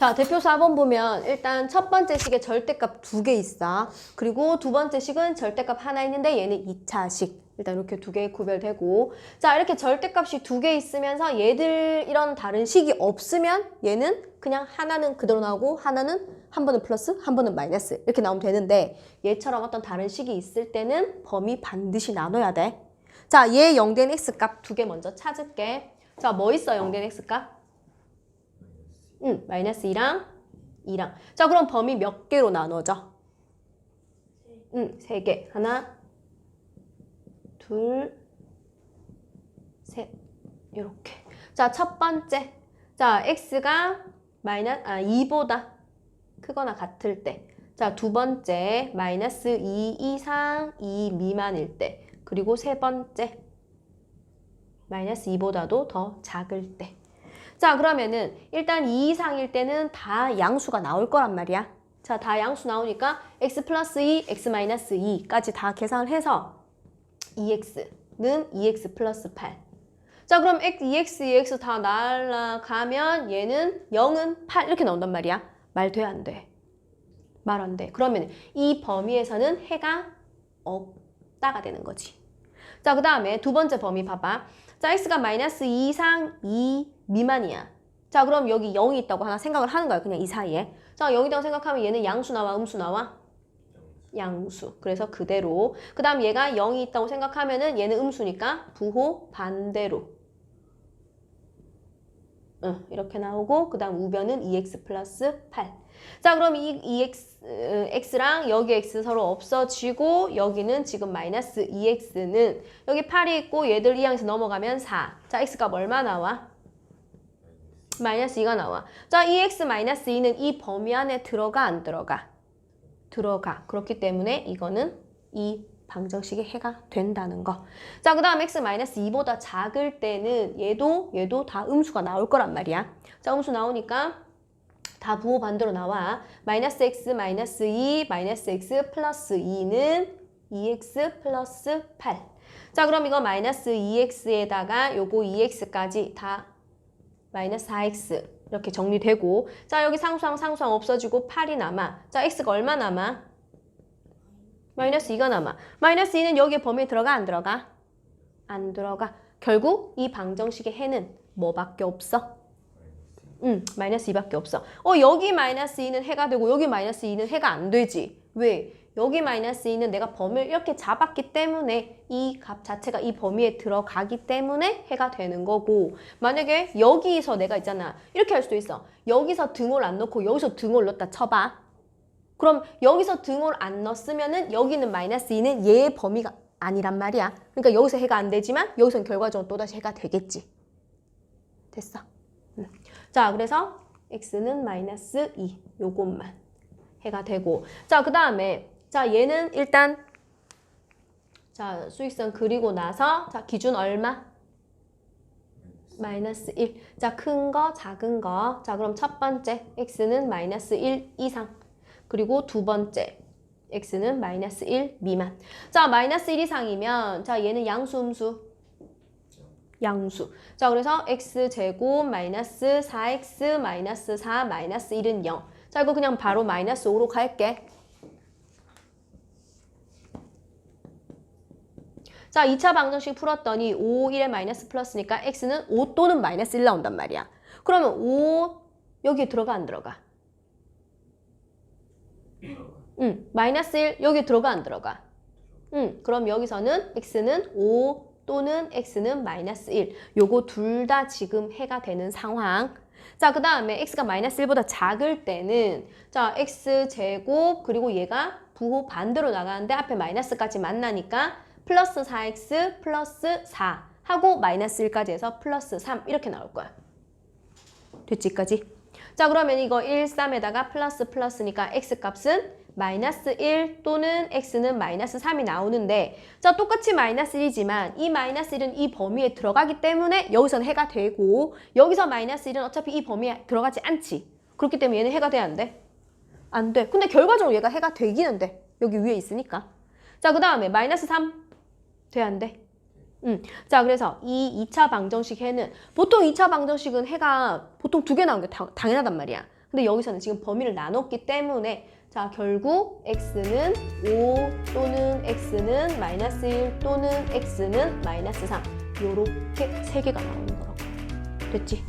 자, 대표 4번 보면 일단 첫 번째 식에 절대값 두 개 있어. 그리고 두 번째 식은 절대값 하나 있는데 얘는 2차식. 일단 이렇게 두 개 구별되고. 자, 이렇게 절대값이 두 개 있으면서 얘들 이런 다른 식이 없으면 얘는 그냥 하나는 그대로 나오고 하나는 한 번은 플러스, 한 번은 마이너스 이렇게 나오면 되는데 얘처럼 어떤 다른 식이 있을 때는 범위 반드시 나눠야 돼. 자, 얘 0된 x값 두 개 먼저 찾을게. 자, 뭐 있어 0된 x값? 응, 마이너스 2랑 2랑. 자, 그럼 범위 몇 개로 나눠져? 응, 세 개. 하나, 둘, 셋. 요렇게. 자, 첫 번째. 자, x가 마이너스, 아, 2보다 크거나 같을 때. 자, 두 번째. 마이너스 2 이상 2 미만일 때. 그리고 세 번째. 마이너스 2보다도 더 작을 때. 자, 그러면은 일단 2 이상일 때는 다 양수가 나올 거란 말이야. 자, 다 양수 나오니까 x 플러스 2, x 마이너스 2까지 다 계산을 해서 2x는 2x 플러스 8. 자, 그럼 x, 2x, 2x 다 날라가면 얘는 0은 8 이렇게 나온단 말이야. 말 돼, 안 돼? 말 안 돼. 그러면 이 범위에서는 해가 없다가 되는 거지. 자, 그 다음에 두 번째 범위 봐봐. 자, x가 마이너스 2 이상 2 미만이야. 자, 그럼 여기 0이 있다고 하나 생각을 하는 거야. 그냥 이 사이에. 자, 0이라고 생각하면 얘는 양수 나와, 음수 나와? 양수. 그래서 그대로. 그 다음 얘가 0이 있다고 생각하면은 얘는 음수니까 부호 반대로. 응, 이렇게 나오고 그 다음 우변은 2x 플러스 8. 자, 그럼 이 2x, 어, x랑 여기 x 서로 없어지고 여기는 지금 마이너스 2x는 여기 8이 있고 얘들 이 항에서 넘어가면 4. 자, x값 얼마 나와? 마이너스 2가 나와. 자, 2x 마이너스 2는 이 범위 안에 들어가 안 들어가? 들어가. 그렇기 때문에 이거는 이 방정식의 해가 된다는 거. 자, 그 다음 x 마이너스 2보다 작을 때는 얘도 얘도 다 음수가 나올 거란 말이야. 자, 음수 나오니까 다 부호 반대로 나와. 마이너스 x 마이너스 2 마이너스 x 플러스 2는 2x 플러스 8. 자, 그럼 이거 마이너스 2x에다가 요거 2x까지 다 마이너스 4x 이렇게 정리되고 자 여기 상수항 상수항 없어지고 8이 남아 자 x가 얼마 남아? 마이너스 2가 남아. 마이너스 2는 여기에 범위에 들어가? 안 들어가? 안 들어가. 결국 이 방정식의 해는 뭐밖에 없어? 응 마이너스 2밖에 없어. 어 여기 마이너스 2는 해가 되고 여기 마이너스 2는 해가 안 되지. 왜? 여기 마이너스 2는 내가 범위를 이렇게 잡았기 때문에 이 값 자체가 이 범위에 들어가기 때문에 해가 되는 거고. 만약에 여기서 내가 있잖아. 이렇게 할 수도 있어. 여기서 등호를 안 넣고 여기서 등호를 넣었다 쳐봐 그럼 여기서 등호를 안 넣었으면은 여기는 마이너스 2는 얘의 범위가 아니란 말이야 그러니까 여기서 해가 안 되지만 여기서는 결과적으로 또다시 해가 되겠지 됐어 음. 자 그래서 x는 마이너스 2 요것만 해가 되고 자 그 다음에 자 얘는 일단 자 수익선 그리고 나서 자 기준 얼마? 마이너스 1. 자 큰 거 작은 거. 자 그럼 첫 번째 x는 마이너스 1 이상. 그리고 두 번째 x는 마이너스 1 미만. 자 마이너스 1 이상이면 자 얘는 양수 음수 양수. 자 그래서 x 제곱 마이너스 4x 마이너스 4 마이너스 1은 0. 자 이거 그냥 바로 마이너스 5로 갈게. 자, 2차 방정식 풀었더니 5, 1에 마이너스 플러스니까 x는 5 또는 마이너스 1 나온단 말이야. 그러면 5 여기에 들어가 안 들어가? 응, 마이너스 1 여기 들어가 안 들어가? 응, 그럼 여기서는 x는 5 또는 x는 마이너스 1. 요거 둘 다 지금 해가 되는 상황. 자, 그 다음에 x가 마이너스 1보다 작을 때는 자, x 제곱 그리고 얘가 부호 반대로 나가는데 앞에 마이너스까지 만나니까 플러스 4x 플러스 4 하고 마이너스 1까지 해서 플러스 3 이렇게 나올 거야. 됐지까지? 자 그러면 이거 1, 3에다가 플러스 플러스니까 x값은 마이너스 1 또는 x는 마이너스 3이 나오는데 자 똑같이 마이너스 1이지만 이 마이너스 1은 이 범위에 들어가기 때문에 여기서는 해가 되고 여기서 마이너스 1은 어차피 이 범위에 들어가지 않지. 그렇기 때문에 얘는 해가 돼안 돼? 안 돼. 근데 결과적으로 얘가 해가 되기는 돼. 여기 위에 있으니까. 자, 그 다음에 마이너스 3. 돼, 안 돼? 음. 자, 그래서 이 2차 방정식 해는 보통 2차 방정식은 해가 보통 두 개 나오는 게 당- 당연하단 말이야. 근데 여기서는 지금 범위를 나눴기 때문에 자 결국 x는 5 또는 x는 마이너스 1 또는 x는 마이너스 3 요렇게 세 개가 나오는 거라고 됐지?